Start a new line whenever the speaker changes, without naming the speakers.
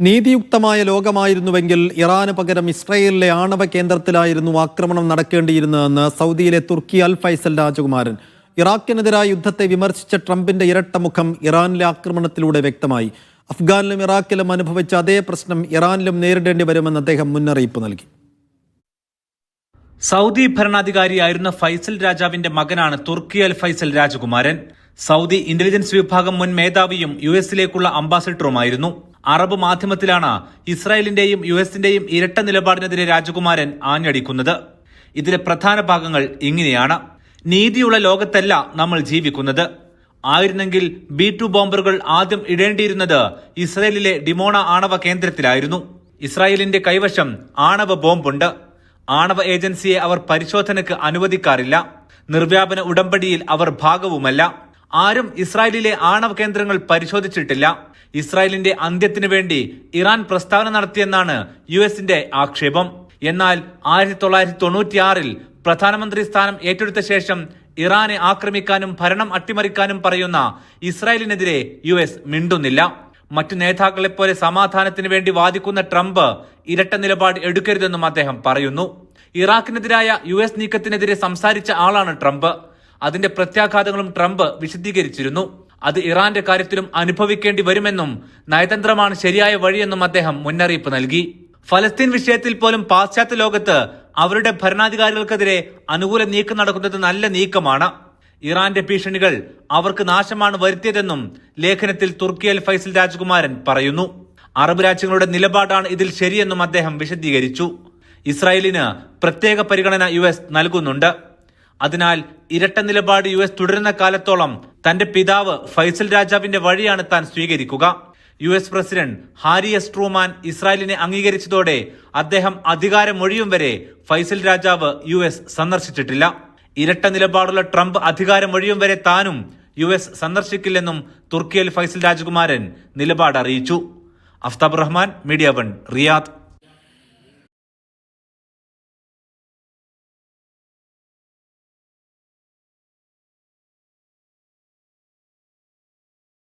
നീതിയുക്തമായ ലോകമായിരുന്നുവെങ്കിൽ ഇറാന് പകരം ഇസ്രയേലിലെ ആണവ കേന്ദ്രത്തിലായിരുന്നു ആക്രമണം നടക്കേണ്ടിയിരുന്നതെന്ന് സൗദിയിലെ തുർക്കി അൽ ഫൈസൽ രാജകുമാരൻ. ഇറാഖിനെതിരായ യുദ്ധത്തെ വിമർശിച്ച ട്രംപിന്റെ ഇരട്ട മുഖം ഇറാനിലെ ആക്രമണത്തിലൂടെ വ്യക്തമായി. അഫ്ഗാനിലും ഇറാഖിലും അനുഭവിച്ച അതേ പ്രശ്നം ഇറാനിലും നേരിടേണ്ടി വരുമെന്ന് അദ്ദേഹം മുന്നറിയിപ്പ് നൽകി.
സൗദി ഭരണാധികാരിയായിരുന്ന ഫൈസൽ രാജാവിന്റെ മകനാണ് തുർക്കി അൽ ഫൈസൽ രാജകുമാരൻ. സൗദി ഇന്റലിജൻസ് വിഭാഗം മുൻ മേധാവിയും യു എസിലേക്കുള്ള അംബാസിഡറുമായിരുന്നു. അറബ് മാധ്യമത്തിലാണ് ഇസ്രായേലിന്റെയും യു എസിന്റെയും ഇരട്ട നിലപാടിനെതിരെ രാജകുമാരൻ ആഞ്ഞടിക്കുന്നത്. ഇതിലെ പ്രധാന ഭാഗങ്ങൾ ഇങ്ങനെയാണ്. നീതിയുള്ള ലോകത്തല്ല നമ്മൾ ജീവിക്കുന്നത്. ആയിരുന്നെങ്കിൽ ബി ടു ബോംബറുകൾ ആദ്യം ഇടേണ്ടിയിരുന്നത് ഇസ്രായേലിലെ ഡിമോണ ആണവ കേന്ദ്രത്തിലായിരുന്നു. ഇസ്രായേലിന്റെ കൈവശം ആണവ ബോംബുണ്ട്. ആണവ ഏജൻസിയെ അവർ പരിശോധനയ്ക്ക് അനുവദിക്കാറില്ല. നിർവ്യാപന ഉടമ്പടിയിൽ അവർ ഭാഗവുമല്ല. ആരും ഇസ്രായേലിലെ ആണവ കേന്ദ്രങ്ങൾ പരിശോധിച്ചിട്ടില്ല. ഇസ്രായേലിന്റെ അന്ത്യത്തിനു വേണ്ടി ഇറാൻ പ്രസ്താവന നടത്തിയെന്നാണ് യു എസിന്റെ ആക്ഷേപം. എന്നാൽ ആയിരത്തി തൊള്ളായിരത്തി തൊണ്ണൂറ്റിയാറിൽ പ്രധാനമന്ത്രി സ്ഥാനം ഏറ്റെടുത്ത ശേഷം ഇറാനെ ആക്രമിക്കാനും ഭരണം അട്ടിമറിക്കാനും പറയുന്ന ഇസ്രായേലിനെതിരെ യു എസ് മിണ്ടുന്നില്ല. മറ്റു നേതാക്കളെപ്പോലെ സമാധാനത്തിന് വേണ്ടി വാദിക്കുന്ന ട്രംപ് ഇരട്ട നിലപാട് എടുക്കരുതെന്നും അദ്ദേഹം പറയുന്നു. ഇറാഖിനെതിരായ യു എസ് നീക്കത്തിനെതിരെ സംസാരിച്ച ആളാണ് ട്രംപ്. അതിന്റെ പ്രത്യാഘാതങ്ങളും ട്രംപ് വിശദീകരിച്ചിരുന്നു. അത് ഇറാന്റെ കാര്യത്തിലും അനുഭവിക്കേണ്ടി വരുമെന്നും നയതന്ത്രമാണ് ശരിയായ വഴിയെന്നും അദ്ദേഹം മുന്നറിയിപ്പ് നൽകി. ഫലസ്തീൻ വിഷയത്തിൽ പോലും പാശ്ചാത്യ ലോകത്ത് അവരുടെ ഭരണാധികാരികൾക്കെതിരെ അനുകൂല നീക്കം നടക്കുന്നത് നല്ല നീക്കമാണ്. ഇറാന്റെ ഭീഷണികൾ അവർക്ക് നാശമാണ് വരുത്തിയതെന്നും ലേഖനത്തിൽ തുർക്കി അൽ ഫൈസൽ രാജകുമാരൻ പറയുന്നു. അറബ് രാജ്യങ്ങളുടെ നിലപാടാണ് ഇതിൽ ശരിയെന്നും അദ്ദേഹം വിശദീകരിച്ചു. ഇസ്രായേലിന് പ്രത്യേക പരിഗണന യു നൽകുന്നുണ്ട്. അതിനാൽ ഇരട്ട നിലപാട് യു എസ് തുടരുന്ന കാലത്തോളം തന്റെ പിതാവ് ഫൈസൽ രാജാവിന്റെ വഴിയാണ് താൻ സ്വീകരിക്കുക. U S president Harry S Truman ഇസ്രായേലിനെ അംഗീകരിച്ചതോടെ അദ്ദേഹം അധികാരമൊഴിയും വരെ ഫൈസൽ രാജാവ് യു എസ് സന്ദർശിച്ചിട്ടില്ല. ഇരട്ട നിലപാടുള്ള ട്രംപ് അധികാരമൊഴിയും വരെ താനും യു എസ് സന്ദർശിക്കില്ലെന്നും തുർക്കിയിൽ ഫൈസൽ രാജകുമാരൻ നിലപാട് അറിയിച്ചു. Aftab Rahman media one Riyadh.